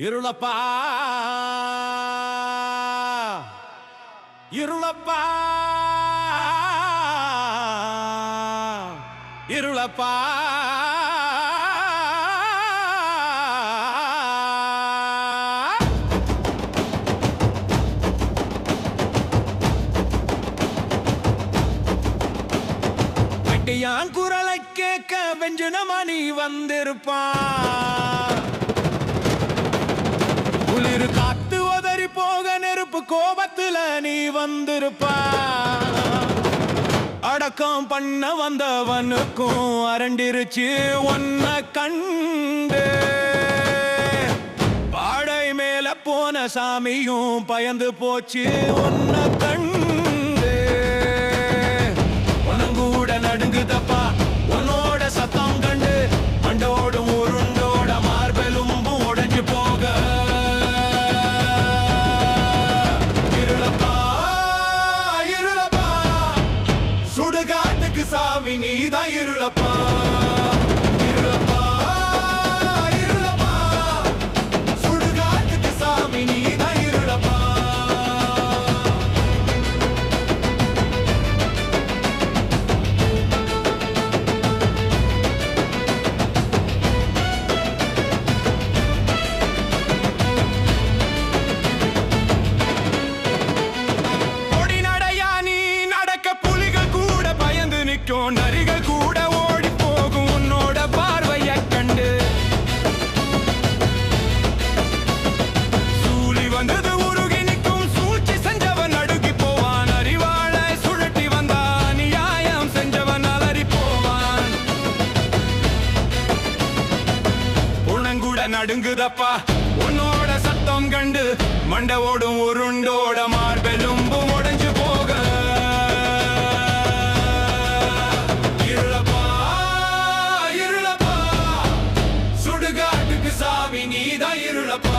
இருளப்பா. இருளப்பா. இருளப்பா. வெட்டியான் குரலை கேட்க நீ வந்திருப்பான். குளிர் காத்து உதறி போக நெருப்பு கோபத்துல நீ வந்திருப்பா. அடக்கம் பண்ண வந்தவனுக்கும் அரண்டிருச்சு ஒன்ன கண்டு. பாடை மேல போன சாமியும் பயந்து போச்சு ஒன்ன கண்டு. சாமி நீதான் இருளப்பா. உணங்குட நடுங்குதப்பா. உன்னோட சத்தம் கண்டு மண்ட ஓடும் உருண்டோட மார்பெலும்பு உடைஞ்சு போக. இருளப்பா இருளப்பா. சுடுகாட்டுக்கு சாவி நீதான் இருளப்பா.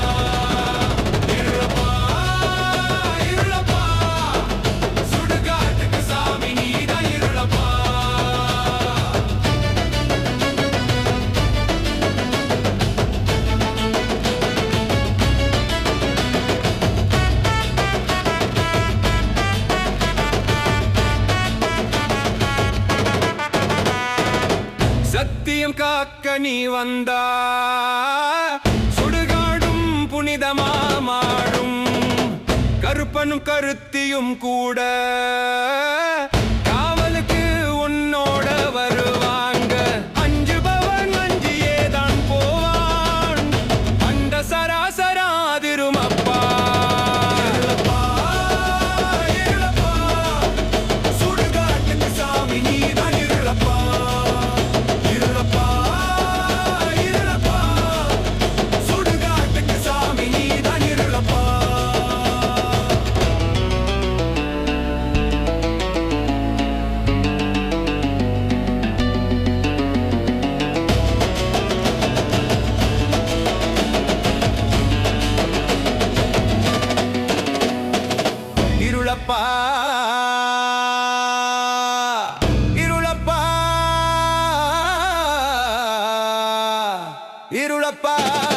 காக்க நீ வந்தா. சுடுகாடும் புனிதமா மாடும் கருப்பனும் கருத்தியும் கூட. இருளப்பா இருளப்பா